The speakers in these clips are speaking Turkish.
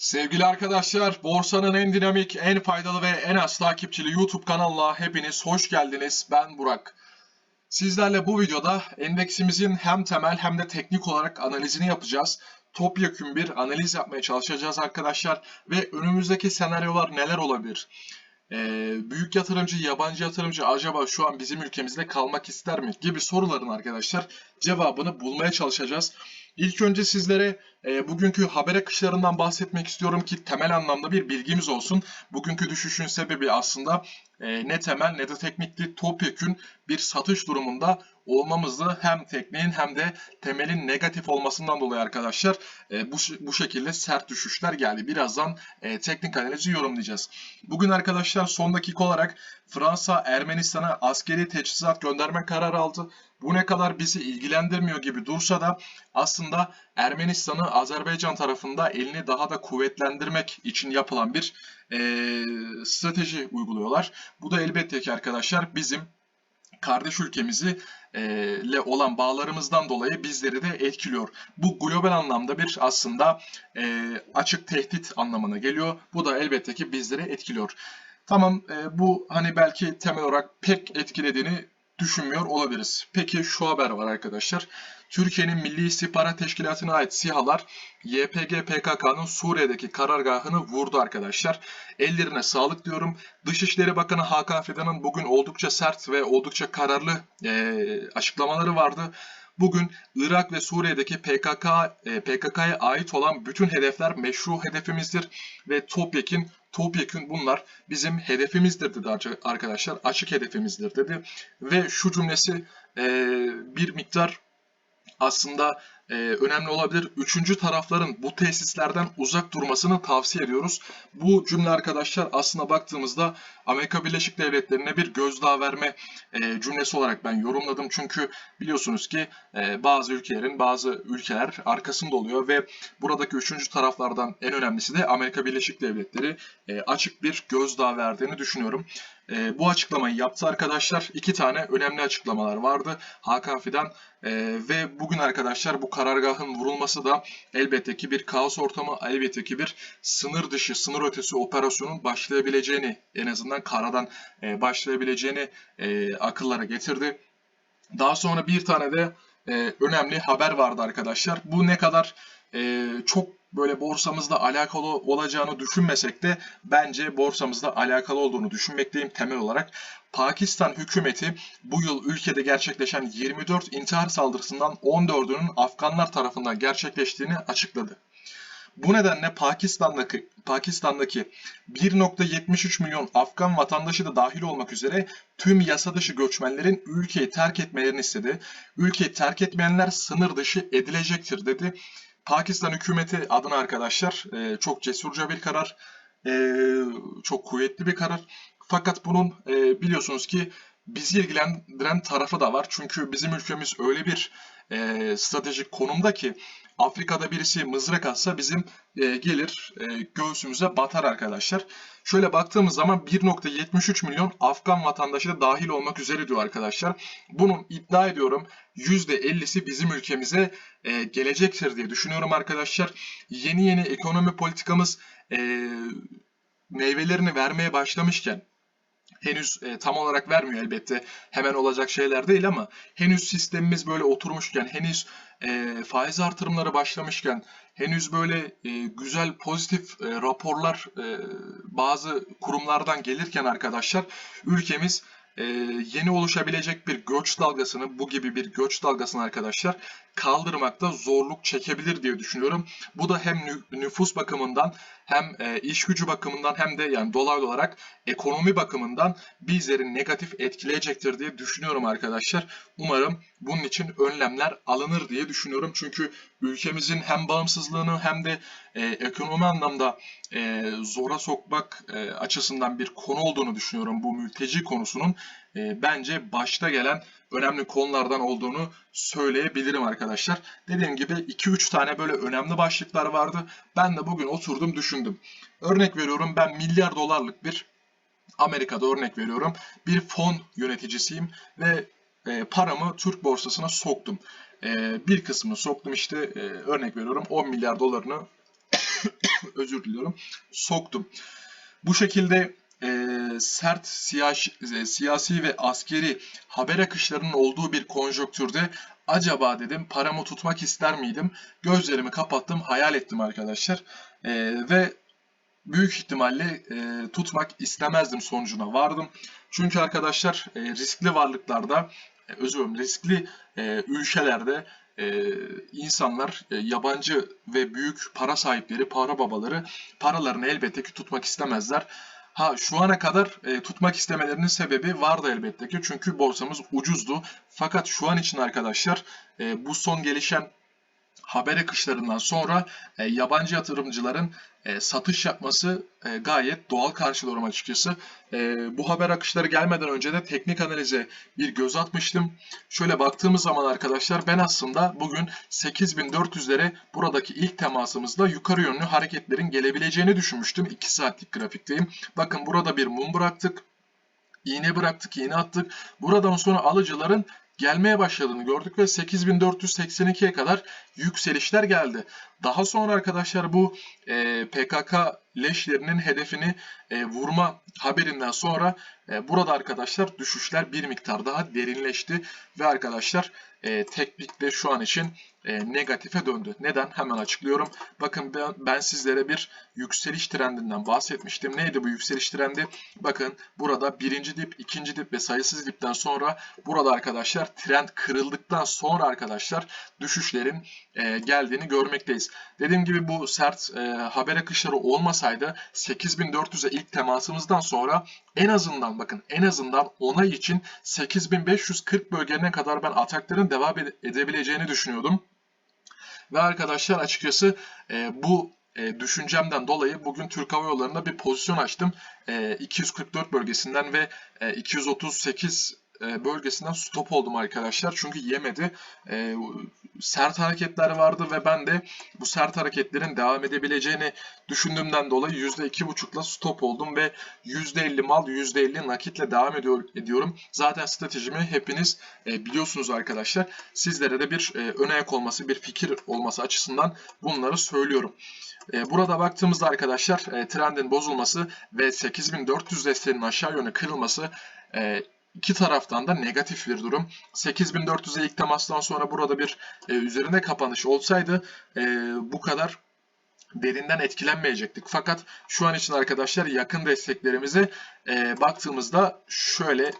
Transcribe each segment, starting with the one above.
Sevgili arkadaşlar, borsanın en dinamik, en faydalı ve en az takipçili YouTube kanalına hepiniz hoş geldiniz. Ben Burak. Sizlerle bu videoda endeksimizin hem temel hem de teknik olarak analizini yapacağız. Topyekün bir analiz yapmaya çalışacağız arkadaşlar ve önümüzdeki senaryolar neler olabilir? Ee, büyük yatırımcı, yabancı yatırımcı acaba şu an bizim ülkemizde kalmak ister mi gibi soruların arkadaşlar cevabını bulmaya çalışacağız. İlk önce sizlere e, bugünkü haber akışlarından bahsetmek istiyorum ki temel anlamda bir bilgimiz olsun. Bugünkü düşüşün sebebi aslında e, ne temel ne de teknikli topyekün bir satış durumunda olmamızdı. Hem tekniğin hem de temelin negatif olmasından dolayı arkadaşlar e, bu, bu şekilde sert düşüşler geldi. Birazdan e, teknik analizi yorumlayacağız. Bugün arkadaşlar son dakika olarak Fransa Ermenistan'a askeri teçhizat gönderme kararı aldı. Bu ne kadar bizi ilgilendirmiyor gibi dursa da aslında Ermenistan'ı Azerbaycan tarafında elini daha da kuvvetlendirmek için yapılan bir e, strateji uyguluyorlar. Bu da elbette ki arkadaşlar bizim kardeş ülkemizi e, ile olan bağlarımızdan dolayı bizleri de etkiliyor. Bu global anlamda bir aslında e, açık tehdit anlamına geliyor. Bu da elbette ki bizleri etkiliyor. Tamam e, bu hani belki temel olarak pek etkilediğini düşünmüyor olabiliriz. Peki şu haber var arkadaşlar. Türkiye'nin Milli İstihbarat Teşkilatı'na ait SİHA'lar YPG PKK'nın Suriye'deki karargahını vurdu arkadaşlar. Ellerine sağlık diyorum. Dışişleri Bakanı Hakan Fidan'ın bugün oldukça sert ve oldukça kararlı e, açıklamaları vardı. Bugün Irak ve Suriye'deki PKK PKK'ya ait olan bütün hedefler meşru hedefimizdir ve topyekun topyekun bunlar bizim hedefimizdir dedi arkadaşlar. Açık hedefimizdir dedi. Ve şu cümlesi e, bir miktar aslında e, önemli olabilir. Üçüncü tarafların bu tesislerden uzak durmasını tavsiye ediyoruz. Bu cümle arkadaşlar aslında baktığımızda Amerika Birleşik Devletleri'ne bir gözdağı verme e, cümlesi olarak ben yorumladım. Çünkü biliyorsunuz ki e, bazı ülkelerin bazı ülkeler arkasında oluyor ve buradaki üçüncü taraflardan en önemlisi de Amerika Birleşik Devletleri e, açık bir gözdağı verdiğini düşünüyorum. E, bu açıklamayı yaptı arkadaşlar. İki tane önemli açıklamalar vardı. Hakan Fidan e, ve bugün arkadaşlar bu karargahın vurulması da elbette ki bir kaos ortamı, elbette ki bir sınır dışı, sınır ötesi operasyonun başlayabileceğini, en azından karadan e, başlayabileceğini e, akıllara getirdi. Daha sonra bir tane de e, önemli haber vardı arkadaşlar. Bu ne kadar e, çok böyle borsamızla alakalı olacağını düşünmesek de bence borsamızla alakalı olduğunu düşünmekteyim temel olarak. Pakistan hükümeti bu yıl ülkede gerçekleşen 24 intihar saldırısından 14'ünün Afganlar tarafından gerçekleştiğini açıkladı. Bu nedenle Pakistan'daki Pakistan'daki 1.73 milyon Afgan vatandaşı da dahil olmak üzere tüm yasa dışı göçmenlerin ülkeyi terk etmelerini istedi. Ülkeyi terk etmeyenler sınır dışı edilecektir dedi. Pakistan hükümeti adına arkadaşlar e, çok cesurca bir karar, e, çok kuvvetli bir karar. Fakat bunun e, biliyorsunuz ki bizi ilgilendiren tarafı da var. Çünkü bizim ülkemiz öyle bir e, stratejik konumda ki Afrika'da birisi mızrak atsa bizim e, gelir e, göğsümüze batar arkadaşlar. Şöyle baktığımız zaman 1.73 milyon Afgan vatandaşı da dahil olmak üzere diyor arkadaşlar. Bunun iddia ediyorum %50'si bizim ülkemize e, gelecektir diye düşünüyorum arkadaşlar. Yeni yeni ekonomi politikamız e, meyvelerini vermeye başlamışken henüz e, tam olarak vermiyor elbette. Hemen olacak şeyler değil ama henüz sistemimiz böyle oturmuşken, henüz e, faiz artırımları başlamışken, henüz böyle e, güzel pozitif e, raporlar e, bazı kurumlardan gelirken arkadaşlar ülkemiz e, yeni oluşabilecek bir göç dalgasını, bu gibi bir göç dalgasını arkadaşlar kaldırmakta zorluk çekebilir diye düşünüyorum. Bu da hem nüfus bakımından hem e, iş gücü bakımından hem de yani dolaylı olarak ekonomi bakımından bizleri negatif etkileyecektir diye düşünüyorum arkadaşlar. Umarım bunun için önlemler alınır diye düşünüyorum. Çünkü ülkemizin hem bağımsızlığını hem de e, ekonomi anlamda e, zora sokmak e, açısından bir konu olduğunu düşünüyorum bu mülteci konusunun. E, bence başta gelen önemli konulardan olduğunu söyleyebilirim arkadaşlar. Dediğim gibi 2-3 tane böyle önemli başlıklar vardı. Ben de bugün oturdum düşündüm. Örnek veriyorum ben milyar dolarlık bir Amerika'da örnek veriyorum bir fon yöneticisiyim ve e, paramı Türk borsasına soktum. E, bir kısmını soktum işte e, örnek veriyorum 10 milyar dolarını özür diliyorum soktum. Bu şekilde e, sert siyasi, e, siyasi ve askeri haber akışlarının olduğu bir konjonktürde acaba dedim paramı tutmak ister miydim? Gözlerimi kapattım, hayal ettim arkadaşlar. E, ve büyük ihtimalle e, tutmak istemezdim sonucuna vardım. Çünkü arkadaşlar e, riskli varlıklarda, özür dilerim riskli e, ülkelerde e, insanlar, e, yabancı ve büyük para sahipleri, para babaları paralarını elbette ki tutmak istemezler. Ha şu ana kadar e, tutmak istemelerinin sebebi vardı elbette ki çünkü borsamız ucuzdu. Fakat şu an için arkadaşlar e, bu son gelişen haber akışlarından sonra e, yabancı yatırımcıların e, satış yapması e, gayet doğal karşılıyorum açıkçası. E, bu haber akışları gelmeden önce de teknik analize bir göz atmıştım. Şöyle baktığımız zaman arkadaşlar ben aslında bugün 8400'lere buradaki ilk temasımızda yukarı yönlü hareketlerin gelebileceğini düşünmüştüm. 2 saatlik grafikteyim. Bakın burada bir mum bıraktık. İğne bıraktık, iğne attık. Buradan sonra alıcıların gelmeye başladığını gördük ve 8482'ye kadar yükselişler geldi. Daha sonra arkadaşlar bu e, PKK leşlerinin hedefini e, vurma haberinden sonra e, burada arkadaşlar düşüşler bir miktar daha derinleşti ve arkadaşlar e, teknikte şu an için e, negatife döndü. Neden? Hemen açıklıyorum. Bakın ben, ben sizlere bir yükseliş trendinden bahsetmiştim. Neydi bu yükseliş trendi? Bakın burada birinci dip, ikinci dip ve sayısız dipten sonra burada arkadaşlar trend kırıldıktan sonra arkadaşlar düşüşlerin e, geldiğini görmekteyiz. Dediğim gibi bu sert e, haber akışları olmasaydı 8400'e ilk temasımızdan sonra en azından bakın en azından onay için 8540 bölgelerine kadar ben atakların devam edebileceğini düşünüyordum. Ve arkadaşlar açıkçası e, bu e, düşüncemden dolayı bugün Türk Hava Yolları'nda bir pozisyon açtım. E, 244 bölgesinden ve e, 238 e, bölgesinden stop oldum arkadaşlar. Çünkü yemedi. E, sert hareketler vardı ve ben de bu sert hareketlerin devam edebileceğini düşündüğümden dolayı %2.5'la stop oldum ve %50 mal %50 nakitle devam ediyor, ediyorum. Zaten stratejimi hepiniz e, biliyorsunuz arkadaşlar. Sizlere de bir e, ön ayak olması, bir fikir olması açısından bunları söylüyorum. Burada baktığımızda arkadaşlar trendin bozulması ve 8400 desteğinin aşağı yönü kırılması İki taraftan da negatif bir durum. 8400'e ilk temastan sonra burada bir e, üzerine kapanış olsaydı e, bu kadar derinden etkilenmeyecektik. Fakat şu an için arkadaşlar yakın desteklerimize e, baktığımızda şöyle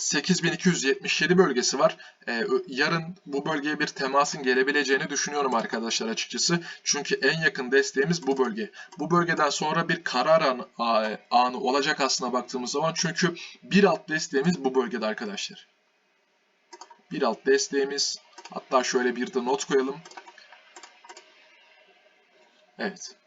8277 bölgesi var. Ee, yarın bu bölgeye bir temasın gelebileceğini düşünüyorum arkadaşlar açıkçası. Çünkü en yakın desteğimiz bu bölge. Bu bölgeden sonra bir karar anı, anı olacak aslına baktığımız zaman. Çünkü bir alt desteğimiz bu bölgede arkadaşlar. Bir alt desteğimiz. Hatta şöyle bir de not koyalım. Evet.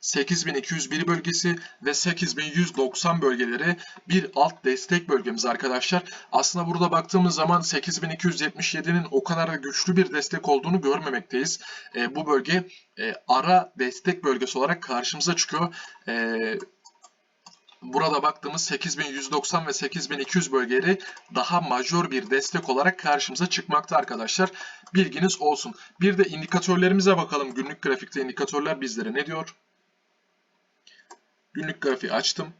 8201 bölgesi ve 8190 bölgeleri bir alt destek bölgemiz arkadaşlar. Aslında burada baktığımız zaman 8277'nin o kadar da güçlü bir destek olduğunu görmemekteyiz. E, bu bölge e, ara destek bölgesi olarak karşımıza çıkıyor. E, burada baktığımız 8190 ve 8200 bölgeleri daha majör bir destek olarak karşımıza çıkmakta arkadaşlar. Bilginiz olsun. Bir de indikatörlerimize bakalım. Günlük grafikte indikatörler bizlere ne diyor? Günlük grafiği açtım.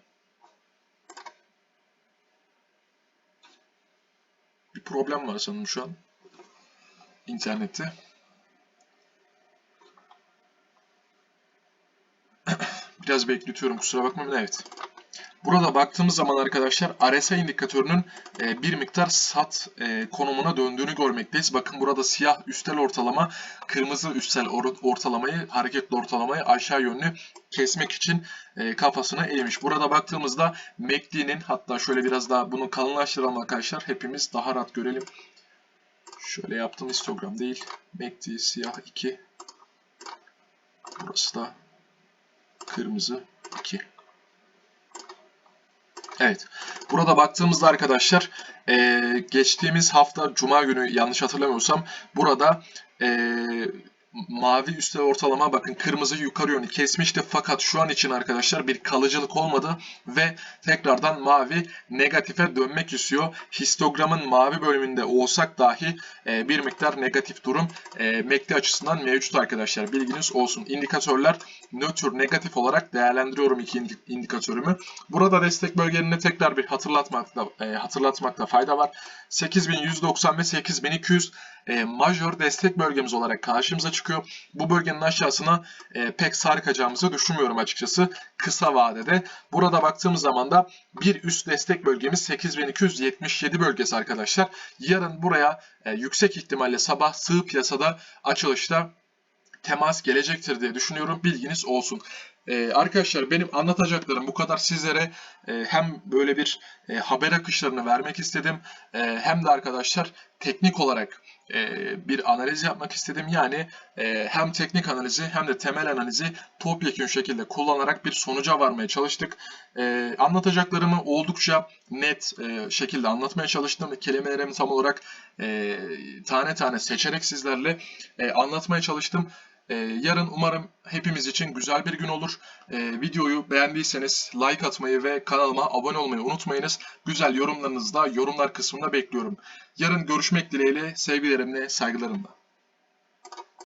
Bir problem var sanırım şu an. internette. Biraz bekletiyorum kusura bakmayın. Evet. Burada baktığımız zaman arkadaşlar RSI indikatörünün e, bir miktar sat e, konumuna döndüğünü görmekteyiz. Bakın burada siyah üstel ortalama, kırmızı üstel ortalamayı, hareketli ortalamayı aşağı yönlü kesmek için e, kafasına eğmiş. Burada baktığımızda MACD'nin hatta şöyle biraz daha bunu kalınlaştıralım arkadaşlar. Hepimiz daha rahat görelim. Şöyle yaptım histogram değil. MACD siyah 2. Burası da kırmızı 2. Evet. Burada baktığımızda arkadaşlar e, geçtiğimiz hafta Cuma günü yanlış hatırlamıyorsam burada e, mavi üstte ortalama bakın kırmızı yukarı yönü kesmişti fakat şu an için arkadaşlar bir kalıcılık olmadı ve tekrardan mavi negatife dönmek istiyor. Histogramın mavi bölümünde olsak dahi e, bir miktar negatif durum e, MACD açısından mevcut arkadaşlar. Bilginiz olsun. İndikatörler nötr negatif olarak değerlendiriyorum iki indi- indikatörümü. Burada destek bölgelerini tekrar bir hatırlatmakta e, hatırlatmakta fayda var. 8190 ve 8200 e, major destek bölgemiz olarak karşımıza çıkıyor. Bu bölgenin aşağısına e, pek sarkacağımızı düşünmüyorum açıkçası kısa vadede. Burada baktığımız zaman da bir üst destek bölgemiz 8277 bölgesi arkadaşlar. Yarın buraya e, yüksek ihtimalle sabah sığ piyasada açılışta temas gelecektir diye düşünüyorum. Bilginiz olsun. Ee, arkadaşlar benim anlatacaklarım bu kadar sizlere e, hem böyle bir e, haber akışlarını vermek istedim e, hem de arkadaşlar teknik olarak e, bir analiz yapmak istedim. Yani e, hem teknik analizi hem de temel analizi topyekun şekilde kullanarak bir sonuca varmaya çalıştık. E, anlatacaklarımı oldukça net şekilde anlatmaya çalıştım. Kelimelerimi tam olarak tane tane seçerek sizlerle anlatmaya çalıştım. Ee, yarın umarım hepimiz için güzel bir gün olur. Ee, videoyu beğendiyseniz like atmayı ve kanalıma abone olmayı unutmayınız. Güzel yorumlarınızı da yorumlar kısmında bekliyorum. Yarın görüşmek dileğiyle sevgilerimle, saygılarımla.